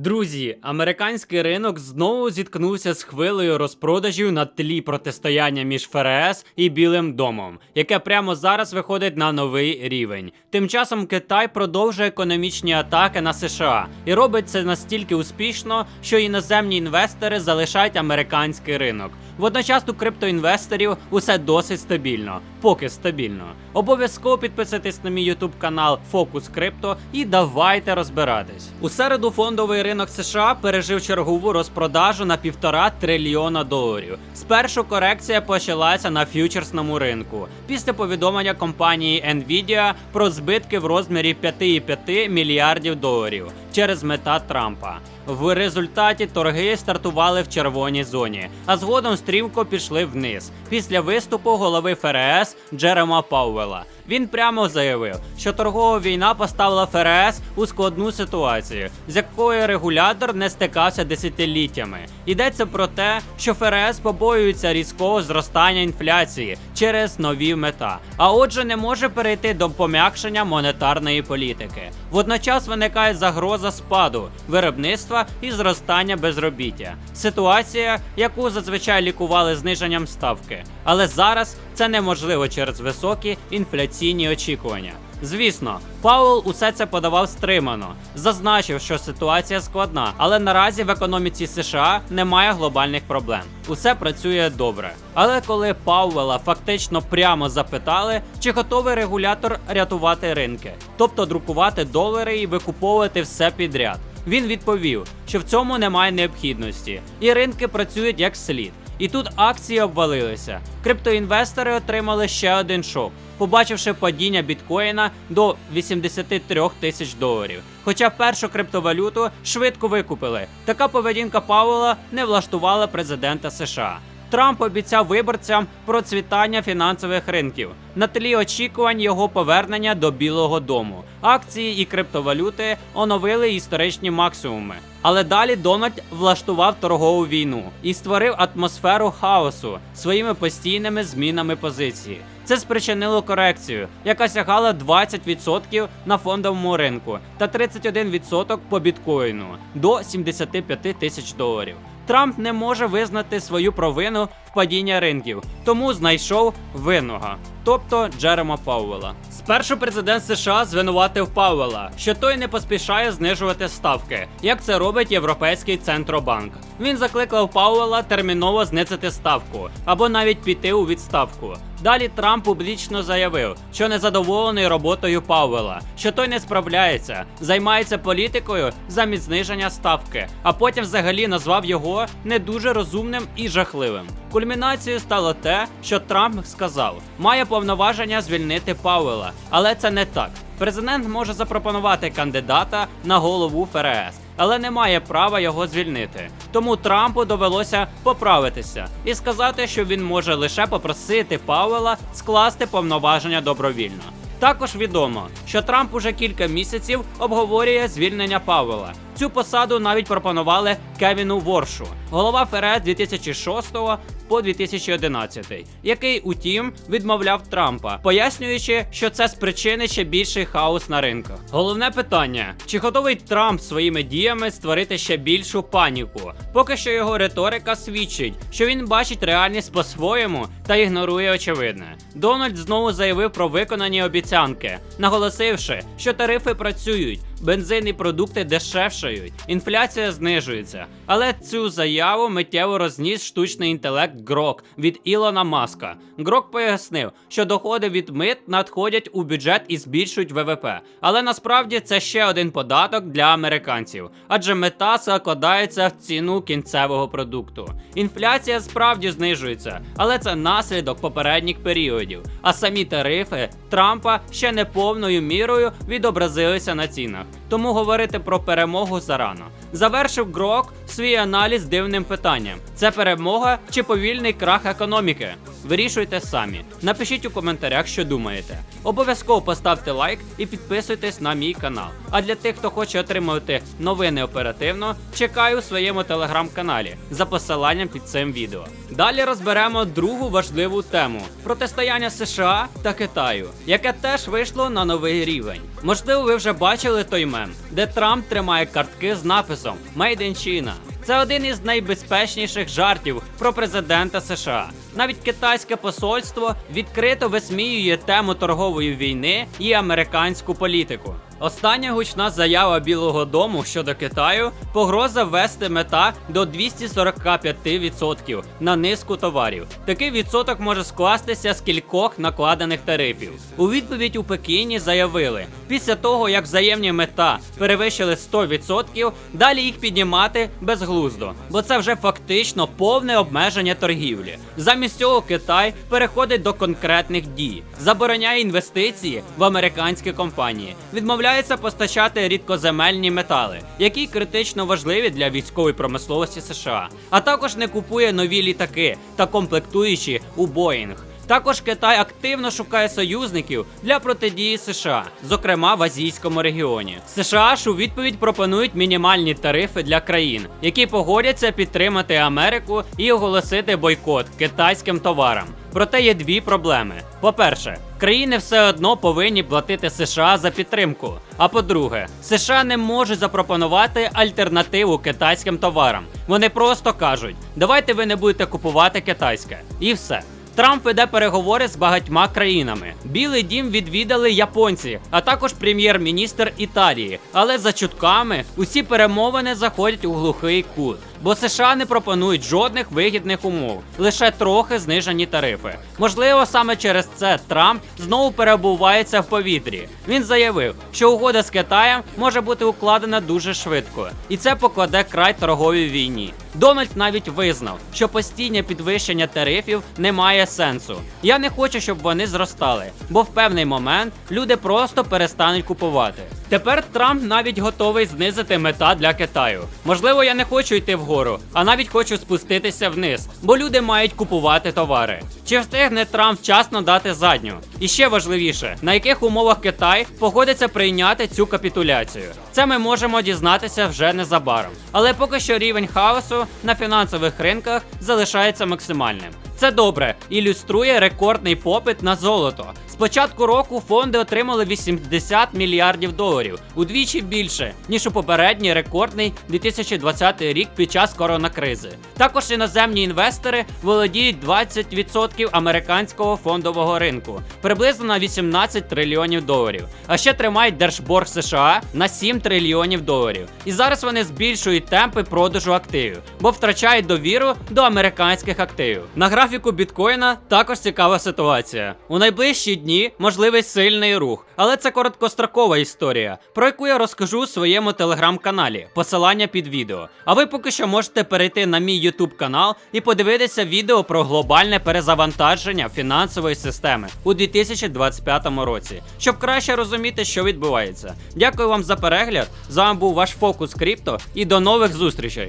Друзі, американський ринок знову зіткнувся з хвилею розпродажів на тлі протистояння між ФРС і Білим домом, яке прямо зараз виходить на новий рівень. Тим часом Китай продовжує економічні атаки на США і робить це настільки успішно, що іноземні інвестори залишають американський ринок. Водночас у криптоінвесторів усе досить стабільно, поки стабільно. Обов'язково підписуйтесь на мій YouTube канал Focus Crypto і давайте розбиратись. У середу фондовий ринок США пережив чергову розпродажу на півтора трильйона доларів. Спершу корекція почалася на ф'ючерсному ринку після повідомлення компанії Nvidia про збитки в розмірі 5,5 мільярдів доларів через мета Трампа. В результаті торги стартували в червоній зоні, а згодом стрімко пішли вниз після виступу голови ФРС Джерема Паувела. Він прямо заявив, що торгова війна поставила ФРС у складну ситуацію, з якою регулятор не стикався десятиліттями. Йдеться про те, що ФРС побоюється різкого зростання інфляції через нові мета, а отже, не може перейти до пом'якшення монетарної політики. Водночас виникає загроза спаду виробництва і зростання безробіття. Ситуація, яку зазвичай лікували зниженням ставки, але зараз це неможливо через високі інфляційні очікування. Звісно, Пауел усе це подавав стримано, зазначив, що ситуація складна, але наразі в економіці США немає глобальних проблем. Усе працює добре. Але коли Пауела фактично прямо запитали, чи готовий регулятор рятувати ринки, тобто друкувати долари і викуповувати все підряд. Він відповів, що в цьому немає необхідності, і ринки працюють як слід. І тут акції обвалилися. Криптоінвестори отримали ще один шок, побачивши падіння біткоїна до 83 тисяч доларів. Хоча першу криптовалюту швидко викупили. Така поведінка Пауела не влаштувала президента США. Трамп обіцяв виборцям процвітання фінансових ринків на тлі очікувань його повернення до Білого Дому. Акції і криптовалюти оновили історичні максимуми. Але далі Дональд влаштував торгову війну і створив атмосферу хаосу своїми постійними змінами позиції. Це спричинило корекцію, яка сягала 20% на фондовому ринку та 31% по біткоїну до 75 тисяч доларів. Трамп не може визнати свою провину в падіння ринків, тому знайшов винного, тобто Джерема Пауела. Спершу президент США звинуватив Пауела, що той не поспішає знижувати ставки, як це робить Європейський центробанк. Він закликав Пауела терміново знизити ставку або навіть піти у відставку. Далі Трамп публічно заявив, що незадоволений роботою Пауела, що той не справляється, займається політикою замість зниження ставки, а потім взагалі назвав його не дуже розумним і жахливим. Кульмінацією стало те, що Трамп сказав, має повноваження звільнити Пауела, але це не так. Президент може запропонувати кандидата на голову ФРС, але не має права його звільнити. Тому Трампу довелося поправитися і сказати, що він може лише попросити Пауела скласти повноваження добровільно. Також відомо, що Трамп уже кілька місяців обговорює звільнення Павела. Цю посаду навіть пропонували Кевіну Воршу, голова ФРС 2006 по 2011, який, утім, відмовляв Трампа, пояснюючи, що це спричинить ще більший хаос на ринках. Головне питання: чи готовий Трамп своїми діями створити ще більшу паніку? Поки що його риторика свідчить, що він бачить реальність по-своєму та ігнорує очевидне. Дональд знову заявив про виконані обіцянки, наголосивши, що тарифи працюють. Бензин і продукти дешевшають, інфляція знижується. Але цю заяву миттєво розніс штучний інтелект Грок від Ілона Маска. Грок пояснив, що доходи від мит надходять у бюджет і збільшують ВВП. Але насправді це ще один податок для американців, адже мета закладається в ціну кінцевого продукту. Інфляція справді знижується, але це наслідок попередніх періодів. А самі тарифи Трампа ще не повною мірою відобразилися на цінах. Тому говорити про перемогу зарано. Завершив Грок свій аналіз дивним питанням: це перемога чи повільний крах економіки? Вирішуйте самі. Напишіть у коментарях, що думаєте. Обов'язково поставте лайк і підписуйтесь на мій канал. А для тих, хто хоче отримувати новини оперативно, чекаю у своєму телеграм-каналі за посиланням під цим відео. Далі розберемо другу важливу тему протистояння США та Китаю, яке теж вийшло на новий рівень. Можливо, ви вже бачили той мем, де Трамп тримає картки з написом «Made in China». Це один із найбезпечніших жартів про президента США. Навіть китайське посольство відкрито висміює тему торгової війни і американську політику. Остання гучна заява Білого Дому щодо Китаю погроза ввести мета до 245% на низку товарів. Такий відсоток може скластися з кількох накладених тарифів. У відповідь у Пекіні заявили, після того як взаємні мета перевищили 100%, далі їх піднімати безглуздо, бо це вже фактично повне обмеження торгівлі. Замість цього Китай переходить до конкретних дій, забороняє інвестиції в американські компанії, відмовляється постачати рідкоземельні метали, які критично важливі для військової промисловості США, а також не купує нові літаки та комплектуючі у Боїнг. Також Китай активно шукає союзників для протидії США, зокрема в азійському регіоні. США ж у відповідь пропонують мінімальні тарифи для країн, які погодяться підтримати Америку і оголосити бойкот китайським товарам. Проте є дві проблеми: по-перше, країни все одно повинні платити США за підтримку. А по-друге, США не можуть запропонувати альтернативу китайським товарам. Вони просто кажуть: давайте ви не будете купувати китайське, і все. Трамп веде переговори з багатьма країнами. Білий дім відвідали японці, а також прем'єр-міністр Італії. Але за чутками усі перемовини заходять у глухий кут. Бо США не пропонують жодних вигідних умов, лише трохи знижені тарифи. Можливо, саме через це Трамп знову перебувається в повітрі. Він заявив, що угода з Китаєм може бути укладена дуже швидко, і це покладе край торговій війні. Дональд навіть визнав, що постійне підвищення тарифів не має сенсу. Я не хочу, щоб вони зростали, бо в певний момент люди просто перестануть купувати. Тепер Трамп навіть готовий знизити мета для Китаю. Можливо, я не хочу йти вгору, а навіть хочу спуститися вниз, бо люди мають купувати товари. Чи встигне Трамп вчасно дати задню? І ще важливіше, на яких умовах Китай погодиться прийняти цю капітуляцію. Це ми можемо дізнатися вже незабаром. Але поки що рівень хаосу на фінансових ринках залишається максимальним. Це добре ілюструє рекордний попит на золото. Початку року фонди отримали 80 мільярдів доларів, удвічі більше ніж у попередній рекордний 2020 рік під час коронакризи. Також іноземні інвестори володіють 20% американського фондового ринку, приблизно на 18 трильйонів доларів. А ще тримають держборг США на 7 трильйонів доларів. І зараз вони збільшують темпи продажу активів, бо втрачають довіру до американських активів. На графіку біткоїна також цікава ситуація. У найближчі дні можливий сильний рух, але це короткострокова історія, про яку я розкажу у своєму телеграм-каналі. Посилання під відео. А ви поки що можете перейти на мій ютуб канал і подивитися відео про глобальне перезавантаження фінансової системи у 2025 році, щоб краще розуміти, що відбувається. Дякую вам за перегляд. З вами був ваш фокус Крипто і до нових зустрічей.